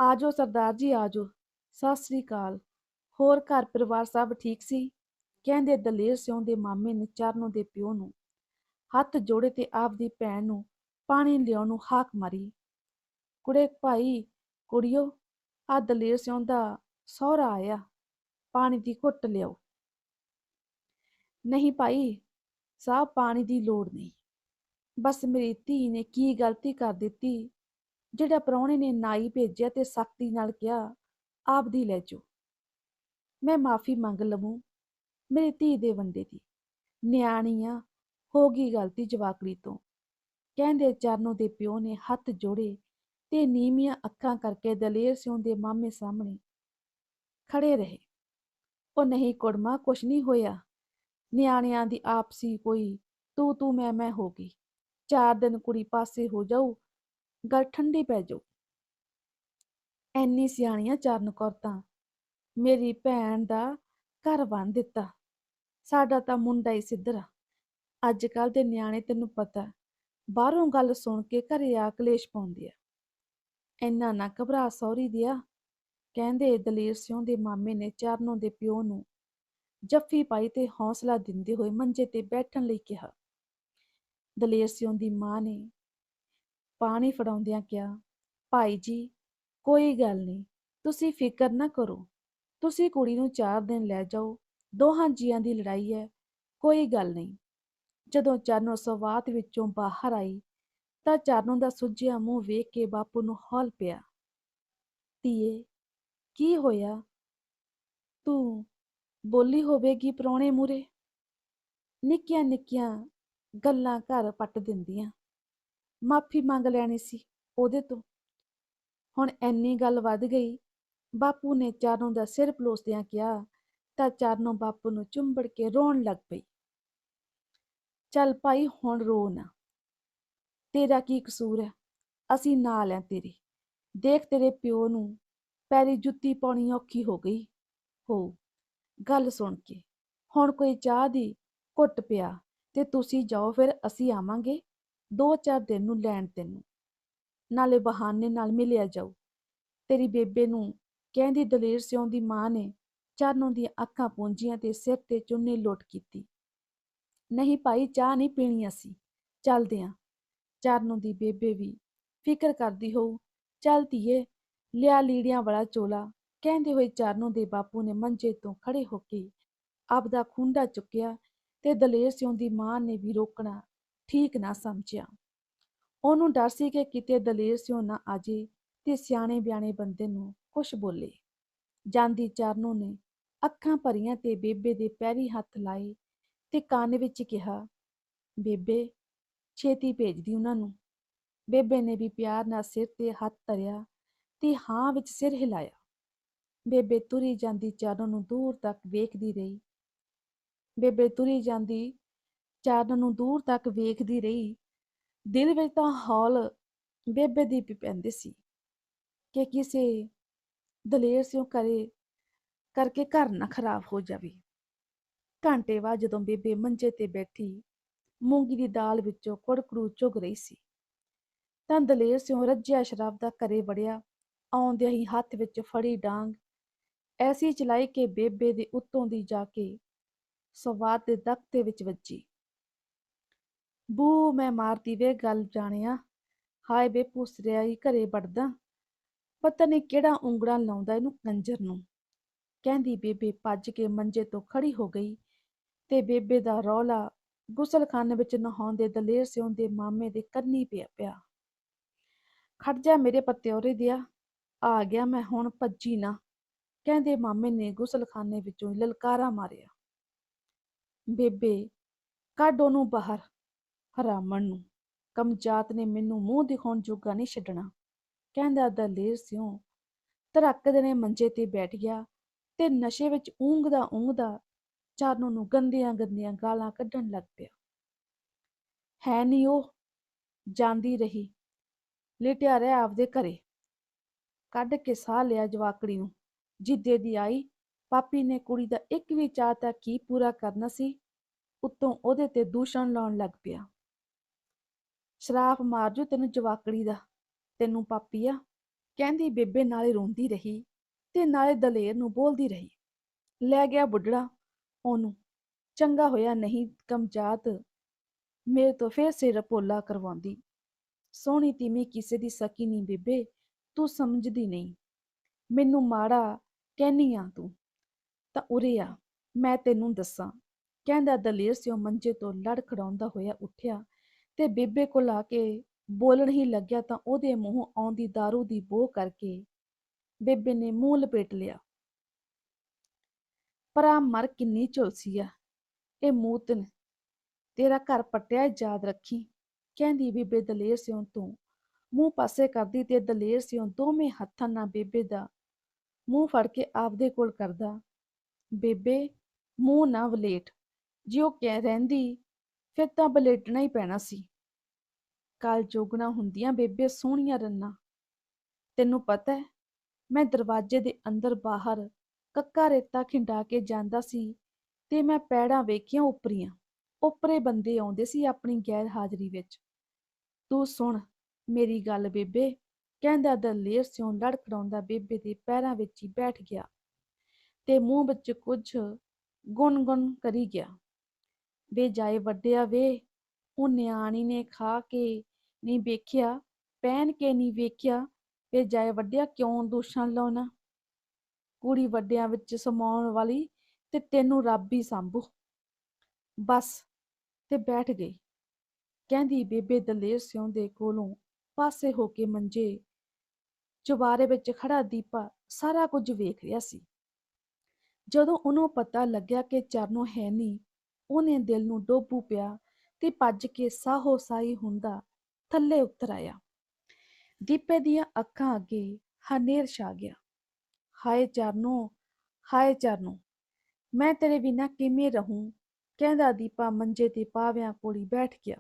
Speaker 1: ਆਜੋ ਸਰਦਾਰ ਜੀ ਆਜੋ ਸਤਿ ਸ੍ਰੀ ਅਕਾਲ। ਹੋਰ ਘਰ ਪਰਿਵਾਰ ਸਭ ਠੀਕ ਸੀ? ਕਹਿੰਦੇ ਦਲੇਰ ਸਿੰਘ ਦੇ ਮਾਮੇ ਨੇ ਚਰਨੋਂ ਦੇ ਪਿਓ ਨੂੰ ਹੱਥ ਜੋੜੇ ਤੇ ਆਪਦੀ ਭੈਣ ਨੂੰ ਪਾਣੀ ਲਿਆਉਣ ਨੂੰ ਹਾਕ ਮਾਰੀ। ਕੁੜੇ, ਭਾਈ, ਕੁੜਿਓ, ਆ ਦਲੇਰ ਸਿੰਘ ਦਾ ਸਹੁਰਾ ਆਇਆ। ਪਾਣੀ ਦੀ ਘੁੱਟ ਲਿਆਓ। ਨਹੀਂ ਭਾਈ ਸਾਹ ਪਾਣੀ ਦੀ ਲੋੜ ਨਹੀਂ। ਬਸ ਮੇਰੀ ਧੀ ਨੇ ਕੀ ਗਲਤੀ ਕਰ ਦਿੱਤੀ, ਜਿਹੜਾ ਪ੍ਰਾਹੁਣੇ ਨੇ ਨਾਈ ਭੇਜਿਆ ਤੇ ਸਖਤੀ ਨਾਲ ਕਿਹਾ, ਆਪ ਦੀ ਲੈ ਜਾਓ। ਮੈਂ ਮਾਫੀ ਮੰਗ ਲਵਾਂ ਮੇਰੀ ਧੀ ਦੇ ਵੰਡੇ ਦੀ। ਨਿਆਣੀ ਆ, ਹੋ ਗਈ ਗਲਤੀ ਜਵਾਕੜੀ ਤੋਂ। ਕਹਿੰਦੇ ਚਰਨੋਂ ਦੇ ਪਿਓ ਨੇ ਹੱਥ ਜੋੜੇ ਤੇ ਨੀਵੀਆਂ ਅੱਖਾਂ ਕਰਕੇ ਦਲੇਰ ਸਿੰਘ ਦੇ ਮਾਮੇ ਸਾਹਮਣੇ ਖੜੇ ਰਹੇ। ਉਹ ਨਹੀਂ ਕੁੜਮਾ, ਕੁਛ ਨਹੀਂ ਹੋਇਆ। ਨਿਆਣਿਆਂ ਦੀ ਆਪਸੀ ਕੋਈ ਤੂੰ ਤੂੰ ਮੈਂ ਮੈਂ ਹੋ ਗਈ। ਚਾਰ ਦਿਨ ਕੁੜੀ ਪਾਸੇ ਹੋ ਜਾਊ, ਗੱਲ ਠੰਡੀ ਪੈ ਜਾਊ। ਐਨੀ ਸਿਆਣੀਆਂ ਚਰਨ ਕੌਰਤਾਂ ਮੇਰੀ ਭੈਣ ਦਾ ਘਰ ਬੰਨ ਦਿੱਤਾ। ਸਾਡਾ ਤਾਂ ਮੁੰਡਾ ਹੀ ਸਿੱਧਰਾ। ਅੱਜ ਕੱਲ ਦੇ ਨਿਆਣੇ ਤੈਨੂੰ ਪਤਾ, ਬਾਹਰੋਂ ਗੱਲ ਸੁਣ ਕੇ ਘਰੇ ਆ ਕਲੇਸ਼ ਪਾਉਂਦੇ ਆ। ਇੰਨਾ ਨਾ ਘਬਰਾ ਸੌਰੀ ਦਿਆ। ਕਹਿੰਦੇ ਦਲੇਰ ਸਿੰਘ ਦੇ ਮਾਮੇ ਨੇ ਚਰਨੋਂ ਦੇ ਪਿਓ ਨੂੰ ਜੱਫੀ ਪਾਈ ਤੇ ਹੌਸਲਾ ਦਿੰਦੇ ਹੋਏ ਮੰਜੇ ਤੇ ਬੈਠਣ ਲਈ ਕਿਹਾ। ਦਲੇਰ ਸਿੰਘ ਦੀ ਮਾਂ ਨੇ ਪਾਣੀ ਫੜਾਉਂਦਿਆਂ ਕਿਹਾ, ਭਾਈ ਜੀ, ਕੋਈ ਗੱਲ ਨਹੀਂ, ਤੁਸੀਂ ਫਿਕਰ ਨਾ ਕਰੋ। ਤੁਸੀਂ ਕੁੜੀ ਨੂੰ ਚਾਰ ਦਿਨ ਲੈ ਜਾਓ, ਦੋਹਾਂ ਜੀਆਂ ਦੀ ਲੜਾਈ ਹੈ, ਕੋਈ ਗੱਲ ਨਹੀਂ। ਜਦੋਂ ਚਾਨੋ ਸਵਾਤ ਵਿੱਚੋਂ ਬਾਹਰ ਆਈ, ਤਾਂ ਚਾਨੋ ਦਾ ਸੁੱਜਿਆ ਮੂੰਹ ਵੇਖ ਕੇ ਬਾਪੂ ਨੂੰ ਹੌਲ ਪਿਆ। ਧੀਏ, ਕੀ ਹੋਇਆ? ਤੂੰ ਬੋਲੀ ਹੋਵੇਗੀ ਪ੍ਰਾਹੁਣੇ ਮੂਰੇ ਨਿੱਕੀਆਂ ਨਿੱਕੀਆਂ ਗੱਲਾਂ ਘਰ ਪੱਟ ਦਿੰਦੀਆਂ। ਮਾਫੀ ਮੰਗ ਲੈਣੀ ਸੀ ਉਹਦੇ ਤੋਂ। ਹੁਣ ਐਨੀ ਗੱਲ ਵੱਧ ਗਈ, ਬਾਪੂ ਨੇ ਚਰਨੋਂ ਦਾ ਸਿਰ ਪਲੋਸਦਿਆਂ ਕਿਹਾ, ਤਾਂ ਚਰਨੋਂ ਬਾਪੂ ਨੂੰ ਚੁੰਬੜ ਕੇ ਰੋਣ ਲੱਗ ਪਈ। ਚੱਲ ਭਾਈ, ਹੁਣ ਰੋ ਨਾ। ਤੇਰਾ ਕੀ ਕਸੂਰ ਹੈ? ਅਸੀਂ ਨਾਲ ਆ ਤੇਰੇ। ਦੇਖ ਤੇਰੇ ਪਿਓ ਨੂੰ ਪੈਰੀ ਜੁੱਤੀ ਪਾਉਣੀ ਔਖੀ ਹੋ ਗਈ। ਹੋ ਗੱਲ ਸੁਣ ਕੇ। ਹੁਣ ਕੋਈ ਚਾਹ ਦੀ ਘੁੱਟ ਪਿਆ ਤੇ ਤੁਸੀਂ ਜਾਓ ਫਿਰ, ਅਸੀਂ ਆਵਾਂਗੇ। ਦੋ ਚਾਰ ਦਿਨ ਨੂੰ ਲੈਣ ਤੈਨੂੰ। ਨਾਲੇ ਬਹਾਨੇ ਨਾਲ ਮਿਲਿਆ ਜਾਊ ਤੇਰੀ ਬੇਬੇ ਨੂੰ ਕਹਿੰਦੀ ਦਲੇਰ ਸਿਉਂ ਦੀ ਮਾਂ ਨੇ ਚਰਨੋਂ ਦੀਆਂ ਅੱਖਾਂ ਪੂੰਝੀਆਂ ਤੇ ਸਿਰ ਤੇ ਚੁੰਨੀ ਲੁੱਟ ਕੀਤੀ। ਨਹੀਂ ਭਾਈ, ਚਾਹ ਨਹੀਂ ਪੀਣੀ ਅਸੀਂ। ਚੱਲਦੇ ਆਂ। ਚਰਨੋਂ ਦੀ ਬੇਬੇ ਵੀ ਫਿਕਰ ਕਰਦੀ ਹੋਊ, ਚੱਲ ਧੀਏ, ਲਿਆ ਲੀੜਿਆਂ ਵਾਲਾ ਚੋਲਾ। ਕਹਿੰਦੇ ਹੋਏ ਚਰਨੋਂ ਦੇ ਬਾਪੂ ਨੇ ਮੰਜੇ ਤੋਂ ਖੜੇ ਹੋ ਕੇ ਆਪਦਾ ਖੁੰਡਾ ਚੁੱਕਿਆ ਤੇ ਦਲੇਰ ਸਿਉਂ ਦੀ ਮਾਂ ਨੇ ਵੀ ਰੋਕਣਾ ਠੀਕ ਨਾ ਸਮਝਿਆ। ਉਹਨੂੰ ਡਰ ਸੀ ਕਿ ਕਿਤੇ ਦਲੇਰ ਸਿਉਂ ਨਾ ਆ ਆਜੇ ਤੇ ਸਿਆਣੇ ਬਿਆਣੇ ਬੰਦੇ ਨੂੰ ਕੁਛ ਬੋਲੇ। ਜਾਂਦੀ ਚਰਨੋਂ ਨੇ ਅੱਖਾਂ ਭਰੀਆਂ ਤੇ ਬੇਬੇ ਦੇ ਪੈਰੀ ਹੱਥ ਲਾਏ ਤੇ ਕੰਨ ਵਿੱਚ ਕਿਹਾ, ਬੇਬੇ, ਛੇਤੀ ਭੇਜਦੀ ਉਹਨਾਂ ਨੂੰ। ਬੇਬੇ ਨੇ ਵੀ ਪਿਆਰ ਨਾਲ ਸਿਰ ਤੇ ਹੱਥ ਧਰਿਆ ਤੇ ਹਾਂ ਵਿੱਚ ਸਿਰ ਹਿਲਾਇਆ। ਬੇਬੇ ਤੁਰੀ ਜਾਂਦੀ ਚਰਨ ਨੂੰ ਦੂਰ ਤੱਕ ਵੇਖਦੀ ਰਹੀ। ਬੇਬੇ ਤੁਰੀ ਜਾਂਦੀ ਚਰਨ ਨੂੰ ਦੂਰ ਤੱਕ ਵੇਖਦੀ ਰਹੀ। ਦਿਲ ਵਿੱਚ ਤਾਂ ਹੌਲ ਬੇਬੇ ਦੀ ਵੀ ਪੈਂਦੀ ਸੀ ਕਿ ਕਿਸੇ ਦਲੇਰ ਸਿਓ ਕਰੇ, ਕਰਕੇ ਘਰ ਨਾ ਖਰਾਬ ਹੋ ਜਾਵੇ। ਘੰਟੇ ਬਾਅਦ ਜਦੋਂ ਬੇਬੇ ਮੰਜੇ ਤੇ ਬੈਠੀ, ਮੂੰਗੀ ਦੀ ਦਾਲ ਵਿੱਚੋਂ ਕੁੜਕੜੂ ਚੁਗ ਰਹੀ ਸੀ। ਤਾਂ ਦਲੇਰ ਸਿਓ ਰੱਜਿਆ ਸ਼ਰਾਬ ਦਾ ਘਰੇ ਵੜਿਆ, ਆਉਂਦਿਆਂ ਹੀ ਹੱਥ ਵਿੱਚ ਫੜੀ ਡਾਂਗ ਐਸੀ ਚਲਾਈ ਕਿ ਬੇਬੇ ਦੇ ਉੱਤੋਂ ਦੀ ਜਾ ਕੇ ਸਵਾਦ ਦੇ ਦਖਤੇ ਵਿੱਚ ਵੱਜੀ। ਬੂ ਮੈਂ ਮਾਰਦੀ ਵੇ ਗੱਲ ਜਾਣਿਆ। ਹਾਏ ਬੇ ਪੁੱਸਰਿਆ ਹੀ ਘਰੇ ਵੜਦਾ। ਪਤਾ ਨਹੀਂ ਕਿਹੜਾ ਉਂਗੜਾ ਲਾਉਂਦਾ ਇਹਨੂੰ ਕੰਜਰ ਨੂੰ। ਕਹਿੰਦੀ, ਬੇਬੇ, ਭੱਜ ਕੇ ਮੰਜੇ ਤੋਂ ਖੜੀ ਹੋ ਗਈ ਤੇ ਬੇਬੇ ਦਾ ਰੌਲਾ ਗੁਸਲਖਾਨੇ ਵਿੱਚ ਨਹਾਉਂਦੇ ਦਲੇਰ ਸਿਉਂ ਦੇ ਮਾਮੇ ਦੇ ਕੰਨੀ ਪਿਆ ਪਿਆ। ਖੜ ਜਾ ਮੇਰੇ ਪਤਿਓਰੇ ਦਿਆ। ਆ ਗਿਆ ਮੈਂ, ਹੁਣ ਭੱਜੀ ਨਾ। ਕਹਿੰਦੇ ਮਾਮੇ ਨੇ ਗੁਸਲਖਾਨੇ ਵਿੱਚੋਂ ਲਲਕਾਰਾ ਮਾਰਿਆ। ਬੇਬੇ, ਕੱਢ ਉਹਨੂੰ ਬਾਹਰ, ਹਰਾਮਣ ਨੂੰ। ਕਮਜਾਤ ਨੇ ਮੈਨੂੰ ਮੂੰਹ ਦਿਖਾਉਣ ਜੋਗਾ ਨਹੀਂ ਛੱਡਣਾ। ਕਹਿੰਦਾ ਦਲੇਰ ਸਿਉਂ ਧੜਕਦੇ ਨੇ ਮੰਜੇ ਤੇ ਬੈਠ ਗਿਆ ਤੇ ਨਸ਼ੇ ਵਿੱਚ ਊਂਘਦਾ ਊਂਘਦਾ ਚਾਰਨੋਂ ਨੂੰ ਗੰਦੀਆਂ ਗੰਦੀਆਂ ਗਾਲਾਂ ਕੱਢਣ ਲੱਗ ਪਿਆ। ਹੈ ਨਹੀਂ ਉਹ, ਜਾਂਦੀ ਰਹੀ, ਲੇਟਿਆ ਰਿਹਾ ਆਪਦੇ ਘਰੇ। ਕੱਢ ਕੇ ਸਾਹ ਲਿਆ ਜਵਾਕੜੀ ਨੂੰ। ਜਿੱਦੇ ਦੀ ਆਈ, ਪਾਪੀ ਨੇ ਕੁੜੀ ਦਾ ਇੱਕ ਵੀ ਚਾਹ ਤਾਂ ਕੀ ਪੂਰਾ ਕਰਨਾ ਸੀ? ਉੱਤੋਂ ਉਹਦੇ ਤੇ ਦੂਸ਼ਣ ਲਾਉਣ ਲੱਗ ਪਿਆ। ਸ਼ਰਾਫ ਮਾਰ ਜੂ ਤੈਨੂੰ ਜਵਾਕੜੀ ਦਾ। ਤੈਨੂੰ ਪਾਪੀਆ ਕਹਿੰਦੀ ਬੇਬੇ ਨਾਲੇ ਰੋਂਦੀ ਰਹੀ ਤੇ ਨਾਲੇ ਦਲੇਰ ਨੂੰ ਬੋਲਦੀ ਰਹੀ। ਲੈ ਗਿਆ ਬੁੱਢੜਾ, ਉਹਨੂੰ। ਚੰਗਾ ਹੋਇਆ ਨਹੀਂ ਕਮਜਾਤ। ਮੇਰੇ ਤੋਂ ਫੇਰ ਸਿਰ ਪੋਲਾ ਕਰਵਾਉਂਦੀ। ਸੋਹਣੀ ਤੀਮੀ ਕਿਸੇ ਦੀ ਸਕੀ ਨਹੀਂ ਬੇਬੇ, ਤੂੰ ਸਮਝਦੀ ਨਹੀਂ। ਮੈਨੂੰ ਮਾੜਾ ਕਹਿਨੀ ਆ ਤੂੰ? ਤਾਂ ਉਰੇ ਆ, ਮੈਂ ਤੈਨੂੰ ਦੱਸਾਂ। ਕਹਿੰਦਾ ਦਲੇਰ ਸਿਓ ਮੰਜੇ ਤੋਂ ਲੜ ਖੜਾਉਂਦਾ ਹੋਇਆ ਉੱਠਿਆ ਤੇ ਬੇਬੇ ਕੋਲ ਆ ਕੇ ਬੋਲਣ ਹੀ ਲੱਗਿਆ ਤਾਂ ਉਹਦੇ ਮੂੰਹੋਂ ਆਉਂਦੀ दारू ਦੀ ਬੋਹ ਕਰਕੇ ਬੇਬੇ ਨੇ ਮੂੰਹ ਲਪੇਟ ਲਿਆ। ਪਰਾ ਮਰ ਕਿੰਨੀ ਝੁਲਸੀ ਆ। ਇਹ ਮੂਤਨ, ਤੇਰਾ ਘਰ ਪਟਿਆ ਯਾਦ ਰੱਖੀ। ਕਹਿੰਦੀ ਬੇਬੇ ਦਲੇਰ ਸਿਉਂ ਤੋਂ। ਮੂੰਹ ਪਾਸੇ ਕਰਦੀ ਤੇ ਦਲੇਰ ਸਿਉਂ ਦੋਵੇਂ ਹੱਥਾਂ ਨਾਲ ਬੇਬੇ ਦਾ ਮੂੰਹ ਫੜ ਕੇ ਆਪਦੇ ਕੋਲ ਕਰਦਾ, ਬੇਬੇ, ਮੂੰਹ ਨਾ ਵਲੇਟ। ਜੇ ਉਹ ਕਹਿ ਰਹਿੰਦੀ, ਫਿਰ ਤਾਂ ਬਲੇਟਣਾ ਹੀ ਪੈਣਾ ਸੀ। ਕਾਲ ਜੋਗਣਾ ਹੁੰਦੀਆਂ ਬੇਬੇ ਸੋਹਣੀਆਂ ਰੰਨਾ। ਤੈਨੂੰ ਪਤਾ ਹੈ, ਮੈਂ ਦਰਵਾਜ਼ੇ ਦੇ ਅੰਦਰ ਬਾਹਰ ਕੱਕਾ ਰੇਤਾ ਖਿੰਡਾ ਕੇ ਜਾਂਦਾ ਸੀ ਤੇ ਮੈਂ ਪੈੜਾਂ ਵੇਖੀਆਂ ਉਪਰੀਆਂ। ਉਪਰੇ ਬੰਦੇ ਆਉਂਦੇ ਸੀ ਆਪਣੀ ਗੈਰ ਹਾਜ਼ਰੀ ਵਿੱਚ। ਤੂੰ ਸੁਣ ਮੇਰੀ ਗੱਲ ਬੇਬੇ ਕਹਿੰਦਾ ਦਲੇਰ ਸਿਉਂ ਲੜਖੜਾਉਂਦਾ ਬੇਬੇ ਦੇ ਪੈਰਾਂ ਵਿੱਚ ਹੀ ਬੈਠ ਗਿਆ ਤੇ ਮੂੰਹ ਵਿੱਚ ਕੁਝ ਗੁੰਨ-ਗੁੰਨ ਕਰੀ ਗਿਆ। ਵੇ ਜਾਏ ਵੱਡਿਆ ਵੇ ਉਹ ਨਿਆਣੀ ਨੇ ਖਾ ਕੇ ਨਹੀਂ ਵੇਖਿਆ, ਪਹਿਨ ਕੇ ਨਹੀਂ ਵੇਖਿਆ, ਵੇ ਜਾਏ ਵੱਡਿਆ ਕਿਉਂ ਦੂਸ਼ਣ ਲਾਉਣਾ? ਕੁੜੀ ਵੱਡਿਆਂ ਵਿੱਚ ਸਮਾਉਣ ਵਾਲੀ ਤੇ ਤੈਨੂੰ ਰੱਬ ਹੀ ਸੰਭੂ। ਬਸ ਤੇ ਬੈਠ ਗਈ। ਕਹਿੰਦੀ ਬੇਬੇ ਦਲੇਰ ਸਿਉਂ ਦੇ ਕੋਲੋਂ ਪਾਸੇ ਹੋ ਕੇ ਮੰਜੇ ਚੁਬਾਰੇ ਵਿੱਚ ਖੜਾ ਦੀਪਾ ਸਾਰਾ ਕੁਝ ਵੇਖ ਰਿਹਾ ਸੀ। ਜਦੋਂ ਉਹਨੂੰ ਪਤਾ ਲੱਗਿਆ ਕਿ ਚਰਨੋ ਹੈ ਨਹੀਂ, ਉਹਨੇ ਦਿਲ ਨੂੰ ਡੋਬੂ ਪਿਆ ਤੇ ਭੱਜ ਕੇ ਸਾਹੋ ਸਾਈ ਹੁੰਦਾ ਥੱਲੇ ਉਤਰ ਆਇਆ। ਦੀਪੇ ਦੀਆਂ ਅੱਖਾਂ ਅੱਗੇ ਹਨੇਰ ਛਾ ਗਿਆ। ਹਾਏ ਚਰਨੋ ਹਾਏ ਚਰਨੋ, ਮੈਂ ਤੇਰੇ ਬਿਨਾਂ ਕਿਵੇਂ ਰਹੂੰ? ਕਹਿੰਦਾ ਦੀਪਾ ਮੰਜੇ ਤੇ ਪਾਵਿਆਂ ਕੋਲੀ ਬੈਠ ਗਿਆ।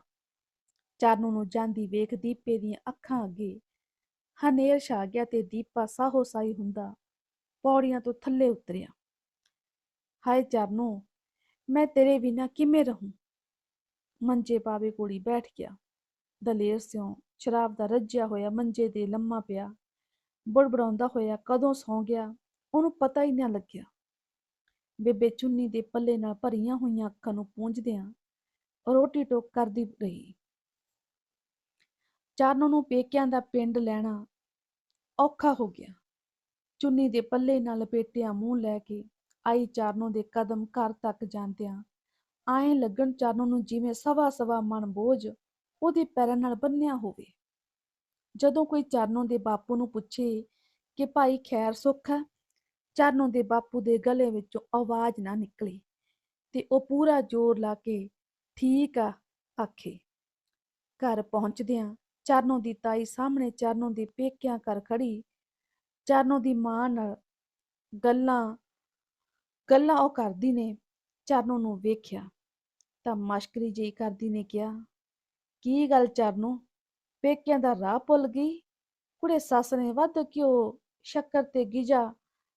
Speaker 1: ਚਰਨੋ ਨੂੰ ਜਾਂਦੀ ਵੇਖ ਦੀਪੇ ਦੀਆਂ ਅੱਖਾਂ ਅੱਗੇ ਹਨੇਰ ਛਾ ਗਿਆ ਤੇ ਦੀਪਾ ਸਾਹੋ ਸਾਈ ਹੁੰਦਾ। ਪੌੜੀਆਂ ਤੋਂ ਥੱਲੇ ਉਤਰਿਆ। ਹਾਏ ਚਰਨੋਂ, ਮੈਂ ਤੇਰੇ ਬਿਨਾਂ ਕਿਵੇਂ ਰਹੂੰ? ਮੰਜੇ ਪਾਵੇ ਕੋੜੀ ਬੈਠ ਗਿਆ। ਦਲੇਰ ਸਿਉਂ ਸ਼ਰਾਬ ਦਾ ਰੱਜਿਆ ਹੋਇਆ ਮੰਜੇ ਦੇ ਲੰਮਾ ਪਿਆ। ਬੜਬੜਾਉਂਦਾ ਹੋਇਆ ਕਦੋਂ ਸੌਂ ਗਿਆ, ਉਹਨੂੰ ਪਤਾ ਹੀ ਨਾ ਲੱਗਿਆ। ਬੇਬੇ ਚੁੰਨੀ ਦੇ ਪੱਲੇ ਨਾਲ ਭਰੀਆਂ ਹੋਈਆਂ ਅੱਖਾਂ ਨੂੰ ਪੂੰਝਦਿਆਂ ਰੋਟੀ ਟੋਕ ਕਰਦੀ ਰਹੀ। ਚਾਰਨੋਂ ਨੂੰ ਪੇਕਿਆਂ ਦਾ ਪਿੰਡ ਲੈਣਾ ਔਖਾ ਹੋ ਗਿਆ। ਚੁੰਨੀ ਦੇ ਪੱਲੇ ਨਾਲ ਲਪੇਟਿਆ ਮੂੰਹ ਲੈ ਕੇ ਆਈ ਚਾਰਨੋਂ ਦੇ ਕਦਮ ਘਰ ਤੱਕ ਜਾਂਦਿਆਂ ਆਏ ਲੱਗਣ ਚਾਰਨੋਂ ਨੂੰ ਜਿਵੇਂ ਸਵਾ ਸਵਾ ਮਨ ਬੋਝ ਉਹਦੇ ਪੈਰਾਂ ਨਾਲ ਬੰਨਿਆ ਹੋਵੇ। ਜਦੋਂ ਕੋਈ ਚਰਨੋਂ ਦੇ ਬਾਪੂ ਨੂੰ ਪੁੱਛੇ ਕਿ ਭਾਈ ਖੈਰ ਸੁੱਖ ਹੈ ਚਰਨੋਂ ਦੇ ਬਾਪੂ ਦੇ ਗਲੇ ਵਿੱਚੋਂ ਆਵਾਜ਼ ਨਾ ਨਿਕਲੇ ਤੇ ਉਹ ਪੂਰਾ ਜ਼ੋਰ ਲਾ ਕੇ, ਠੀਕ ਆ, ਆਖੇ। ਘਰ ਪਹੁੰਚਦਿਆਂ ਚਰਨੋਂ ਦੀ ਤਾਈ ਸਾਹਮਣੇ ਚਰਨੋਂ ਦੀ ਪੇਕਿਆਂ ਕਰ ਖੜੀ, ਚਰਨੋਂ ਦੀ ਮਾਂ ਨਾਲ ਗੱਲਾਂ ਗੱਲਾਂ ਉਹ ਕਰਦੀ ਨੇ, ਚਰਨੋਂ ਨੂੰ ਵੇਖਿਆ ਤਾਂ ਮਸ਼ਕਰੀ ਜਿਹੀ ਕਰਦੀ ਨੇ ਕਿਹਾ, ਕੀ ਗੱਲ ਚਰਨੋਂ? ਪੇਕਿਆਂ ਦਾ ਰਾਹ ਭੁੱਲ ਗਈ? ਕੁੜੇ ਸੱਸ ਨੇ ਵੱਧ ਘਿਓ ਸ਼ੱਕਰ ਤੇ ਗਿਜਾ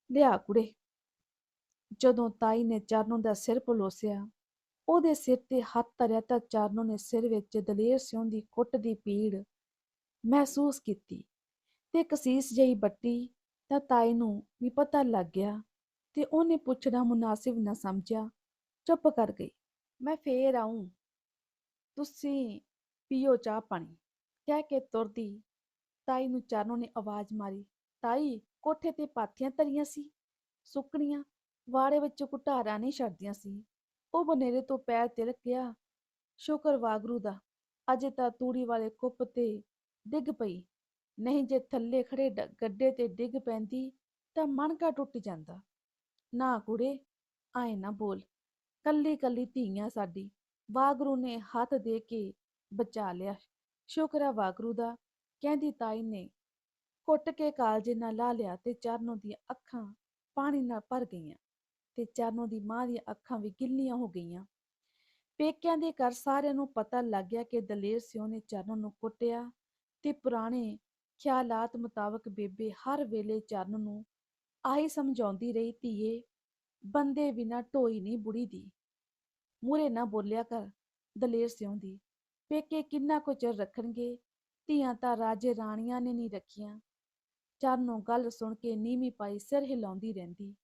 Speaker 1: ਲਿਆ ਕੁੜੇ? ਜਦੋਂ ਤਾਈ ਨੇ ਚਰਨੋਂ ਦਾ ਸਿਰ ਪਲੋਸਿਆ, ਉਹਦੇ ਸਿਰ ਤੇ ਹੱਥ ਧਰਿਆ ਤਾਂ ਚਰਨੋਂ ਨੇ ਸਿਰ ਵਿੱਚ ਦਲੇਰ ਸਿਉਂ ਦੀ ਕੁੱਟ ਦੀ ਪੀੜ ਮਹਿਸੂਸ ਕੀਤੀ ਤੇ ਕਸੀਸ ਜਿਹੀ ਬੱਟੀ ਤਾਂ ਤਾਈ ਨੂੰ ਵੀ ਪਤਾ ਲੱਗ ਗਿਆ ਤੇ ਉਹਨੇ ਪੁੱਛਣਾ ਮੁਨਾਸਿਬ ਨਾ ਸਮਝਿਆ, ਚੁੱਪ ਕਰ ਗਈ। ਮੈਂ ਫੇਰ ਆਉਂ ਤੁਸੀਂ ਪੀਓ ਚਾਹ ਪਾਣੀ। ਕਹਿ ਕੇ ਤੁਰਦੀ ਤਾਈ ਨੂੰ ਚਾਨੋ ਨੇ ਆਵਾਜ਼ ਮਾਰੀ। ਤਾਈ, ਕੋਠੇ ਤੇ ਪਾਥੀਆਂ ਧਰੀਆਂ ਸੀ, ਸੁੱਕਣੀਆਂ, ਵਾੜੇ ਵਿੱਚ ਘੁਟਾਰਾ ਨਹੀਂ ਛੱਡਦੀਆਂ ਸੀ। ਉਹ ਬਨੇਰੇ ਤੋਂ ਪੈਰ ਤਿਲਕ ਗਿਆ। ਸ਼ੁਕਰ ਵਾਗਰੂ ਦਾ, ਅਜੇ ਤਾਂ ਤੂੜੀ ਵਾਲੇ ਕੁੱਪ ਤੇ ਡਿੱਗ ਪਈ। ਨਹੀਂ ਜੇ ਥੱਲੇ ਖੜੇ ਗੱਡੇ ਤੇ ਡਿੱਗ ਪੈਂਦੀ ਤਾਂ ਮਣਕਾ ਟੁੱਟ ਜਾਂਦਾ। ਨਾ ਕੁੜੇ, ਆਏ ਨਾ ਬੋਲ। ਕੱਲੀ ਕੱਲੀ ਧੀਆਂ ਸਾਡੀ, ਵਾਗਰੂ ਨੇ ਹੱਥ ਦੇ ਕੇ ਬਚਾ ਲਿਆ। ਸ਼ੁਕਰ ਹੈ ਵਾਗਰੂ ਦਾ, ਕਹਿੰਦੀ ਤਾਈ ਨੇ ਕੁੱਟ ਕੇ ਕਾਲਜੇ ਨਾਲ ਲਾ ਲਿਆ ਤੇ ਚਰਨੋਂ ਦੀਆਂ ਅੱਖਾਂ ਪਾਣੀ ਨਾਲ ਭਰ ਗਈਆਂ ਤੇ ਚਰਨੋਂ ਦੀ ਮਾਂ ਦੀਆਂ ਅੱਖਾਂ ਵੀ ਗਿੱਲੀਆਂ ਹੋ ਗਈਆਂ। ਪੇਕਿਆਂ ਦੇ ਘਰ ਸਾਰਿਆਂ ਨੂੰ ਪਤਾ ਲੱਗ ਗਿਆ ਕਿ ਦਲੇਰ ਸਿਉ ਨੇ ਚਰਨੋਂ ਨੂੰ ਕੁੱਟਿਆ ਤੇ ਪੁਰਾਣੇ ਖਿਆਲਾਤ ਮੁਤਾਬਕ ਬੇਬੇ ਹਰ ਵੇਲੇ ਚਰਨ ਨੂੰ ਆਹੀ ਸਮਝਾਉਂਦੀ ਰਹੀ, ਧੀਏ, ਬੰਦੇ ਬਿਨਾ ਢੋਈ ਨਹੀਂ ਬੁੜੀ ਦੀ। ਮੂਰੇ ਨਾ ਬੋਲਿਆ ਕਰ ਦਲੇਰ ਸਿਉਂਦੀ ਪੇਕੇ ਕਿੰਨਾ ਕੁ ਚਿਰ ਰੱਖਣਗੇ? ਧੀਆਂ ਤਾਂ ਰਾਜੇ ਰਾਣੀਆਂ ਨੇ ਨਹੀਂ ਰੱਖੀਆਂ। ਚਰਨੋਂ ਗੱਲ ਸੁਣ ਕੇ ਨੀਵੀਂ ਪਾਈ ਸਿਰ ਹਿਲਾਉਂਦੀ ਰਹਿੰਦੀ।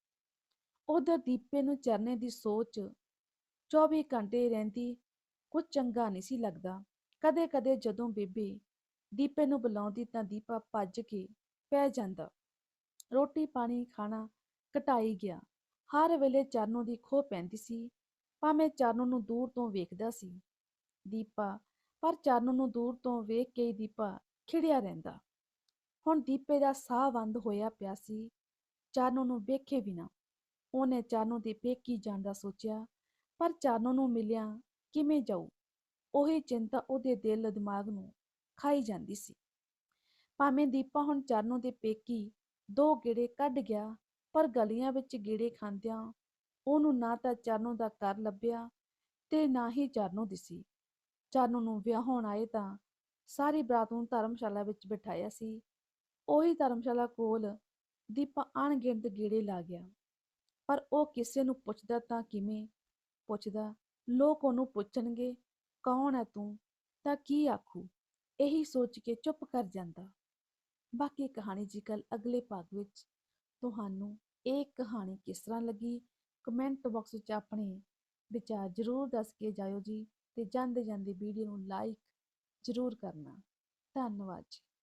Speaker 1: ਉਧਰ ਦੀਪੇ ਨੂੰ ਚਰਨੇ ਦੀ ਸੋਚ 24 ਘੰਟੇ ਰਹਿੰਦੀ ਕੁਝ ਚੰਗਾ ਨਹੀਂ ਸੀ ਲੱਗਦਾ। ਕਦੇ ਕਦੇ ਜਦੋਂ ਬੇਬੇ ਦੀਪੇ ਨੂੰ ਬੁਲਾਉਂਦੀ ਤਾਂ ਦੀਪਾ ਭੱਜ ਕੇ ਪੈ ਜਾਂਦਾ। ਰੋਟੀ ਪਾਣੀ ਖਾਣਾ ਘਟਾਈ ਗਿਆ। ਹਰ ਵੇਲੇ ਚਰਨੋਂ ਦੀ ਖੋ ਪੈਂਦੀ ਸੀ। ਭਾਵੇਂ ਚਰਨੋਂ ਨੂੰ ਦੂਰ ਤੋਂ ਵੇਖਦਾ ਸੀ ਦੀਪਾ, ਪਰ ਚਰਨੋਂ ਨੂੰ ਦੂਰ ਤੋਂ ਵੇਖ ਕੇ ਹੀ ਦੀਪਾ ਖਿੜਿਆ ਰਹਿੰਦਾ। ਹੁਣ ਦੀਪੇ ਦਾ ਸਾਹ ਬੰਦ ਹੋਇਆ ਪਿਆ ਸੀ। ਚਰਨੋਂ ਨੂੰ ਵੇਖੇ ਬਿਨਾ ਉਹਨੇ ਚਰਨੋਂ ਦੇ ਪੇਕੀ ਜਾਣ ਦਾ ਸੋਚਿਆ, ਪਰ ਚਰਨੋਂ ਨੂੰ ਮਿਲਿਆ ਕਿਵੇਂ ਜਾਊ? ਉਹੀ ਚਿੰਤਾ ਉਹਦੇ ਦਿਲ, ਦਿਮਾਗ ਨੂੰ ਖਾਈ ਜਾਂਦੀ ਸੀ। ਭਾਵੇਂ ਦੀਪਾ ਹੁਣ ਚਾਨੂ ਦੇ ਪੇਕੀ ਦੋ ਗੇੜੇ ਕੱਢ ਗਿਆ, ਪਰ ਗਲੀਆਂ ਵਿੱਚ ਗੇੜੇ ਖਾਂਦਿਆਂ ਉਹਨੂੰ ਨਾ ਤਾਂ ਚਾਨੂ ਦਾ ਘਰ ਲੱਭਿਆ ਤੇ ਨਾ ਹੀ ਚਰਨੋਂ ਦਿਸੀ ਚਾਨੂ ਨੂੰ ਵਿਆਹੁਣ ਆਏ ਤਾਂ ਸਾਰੀ ਬਰਾਤ ਨੂੰ ਧਰਮਸ਼ਾਲਾ ਵਿੱਚ ਬਿਠਾਇਆ ਸੀ। ਉਹੀ ਧਰਮਸ਼ਾਲਾ ਕੋਲ ਦੀਪਾ ਅਣਗਿਣਤ ਗੇੜੇ ਲਾ ਗਿਆ। ਪਰ ਉਹ ਕਿਸੇ ਨੂੰ ਪੁੱਛਦਾ ਤਾਂ ਕਿਵੇਂ? ਪੁੱਛਦਾ, ਲੋਕ ਉਹਨੂੰ ਪੁੱਛਣਗੇ, ਕੌਣ ਹੈ ਤੂੰ? ਤਾਂ ਕੀ ਆਖੂ? ਇਹੀ ਸੋਚ ਕੇ ਚੁੱਪ ਕਰ ਜਾਂਦਾ। ਬਾਕੀ ਕਹਾਣੀ ਜੀ ਗੱਲ ਅਗਲੇ ਭਾਗ ਵਿੱਚ ਤੁਹਾਨੂੰ ਇਹ ਕਹਾਣੀ ਕਿਸ ਤਰ੍ਹਾਂ ਲੱਗੀ ਕਮੈਂਟ ਬਾਕਸ ਵਿੱਚ ਆਪਣੇ ਵਿਚਾਰ ਜ਼ਰੂਰ ਦੱਸ ਕੇ ਜਾਇਓ ਜੀ ਤੇ ਜਾਂਦੇ ਜਾਂਦੇ ਵੀਡੀਓ ਨੂੰ ਲਾਈਕ ਜ਼ਰੂਰ ਕਰਨਾ। ਧੰਨਵਾਦ ਜੀ।